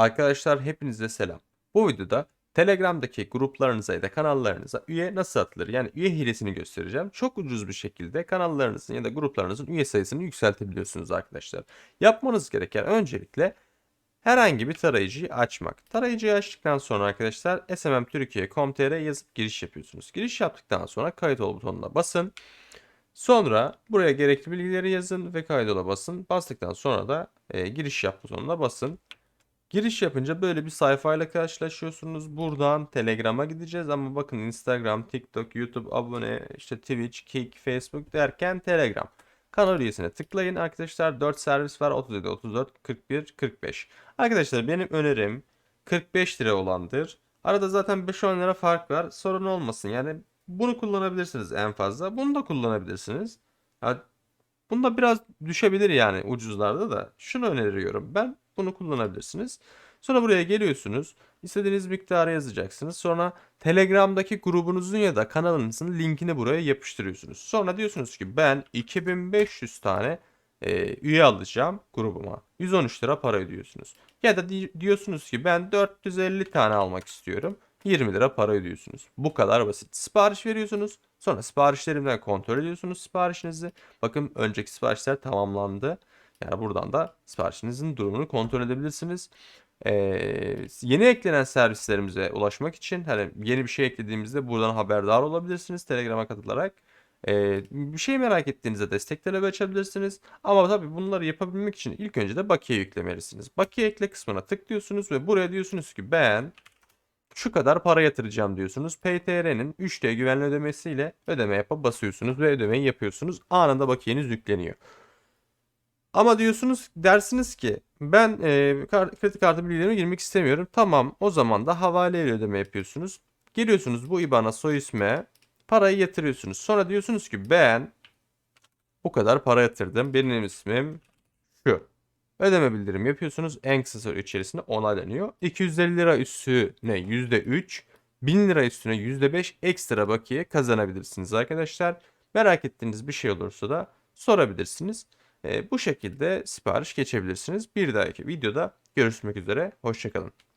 Arkadaşlar hepinize selam. Bu videoda Telegram'daki gruplarınıza ya da kanallarınıza üye nasıl atılır? Yani üye hilesini göstereceğim. Çok ucuz bir şekilde kanallarınızın ya da gruplarınızın üye sayısını yükseltebiliyorsunuz arkadaşlar. Yapmanız gereken öncelikle herhangi bir tarayıcıyı açmak. Tarayıcıyı açtıktan sonra arkadaşlar smmtürkiye.com.tr yazıp giriş yapıyorsunuz. Giriş yaptıktan sonra kayıt ol butonuna basın. Sonra buraya gerekli bilgileri yazın ve kaydola basın. Bastıktan sonra da e, giriş yap butonuna basın. Giriş yapınca böyle bir sayfayla karşılaşıyorsunuz. Buradan Telegram'a gideceğiz ama bakın Instagram, TikTok, YouTube, abone, işte Twitch, Kik, Facebook derken Telegram. Kanal üyesine tıklayın arkadaşlar. 4 servis var. 37, 34, 41, 45. Arkadaşlar benim önerim 45 lira olandır. Arada zaten 5-10 lira fark var. Sorun olmasın. Yani bunu kullanabilirsiniz en fazla. Bunu da kullanabilirsiniz. Ha, Bunda biraz düşebilir yani ucuzlarda da. Şunu öneriyorum ben. Bunu kullanabilirsiniz. Sonra buraya geliyorsunuz. İstediğiniz miktarı yazacaksınız. Sonra Telegram'daki grubunuzun ya da kanalınızın linkini buraya yapıştırıyorsunuz. Sonra diyorsunuz ki ben 2500 tane e, üye alacağım grubuma. 113 lira para ödüyorsunuz. Ya da di- diyorsunuz ki ben 450 tane almak istiyorum. 20 lira para ödüyorsunuz. Bu kadar basit. Sipariş veriyorsunuz. Sonra siparişlerimden kontrol ediyorsunuz siparişinizi. Bakın önceki siparişler tamamlandı. Yani buradan da siparişinizin durumunu kontrol edebilirsiniz. Ee, yeni eklenen servislerimize ulaşmak için hani yeni bir şey eklediğimizde buradan haberdar olabilirsiniz Telegram'a katılarak. Ee, bir şey merak ettiğinizde destek talebi açabilirsiniz. Ama tabii bunları yapabilmek için ilk önce de bakiye yüklemelisiniz. Bakiye ekle kısmına tıklıyorsunuz ve buraya diyorsunuz ki ben şu kadar para yatıracağım diyorsunuz. PTR'nin 3D güvenli ödemesiyle ödeme yapa basıyorsunuz ve ödemeyi yapıyorsunuz. Anında bakiyeniz yükleniyor. Ama diyorsunuz dersiniz ki ben e, kredi kartı bilgilerime girmek istemiyorum. Tamam o zaman da havaleyle ödeme yapıyorsunuz. Geliyorsunuz bu IBAN'a soy isme parayı yatırıyorsunuz. Sonra diyorsunuz ki ben bu kadar para yatırdım. Benim ismim şu. Ödeme bildirim yapıyorsunuz. En kısa süre içerisinde onaylanıyor. 250 lira üstüne %3, 1000 lira üstüne %5 ekstra bakiye kazanabilirsiniz arkadaşlar. Merak ettiğiniz bir şey olursa da sorabilirsiniz. Ee, bu şekilde sipariş geçebilirsiniz. Bir dahaki videoda görüşmek üzere. Hoşçakalın.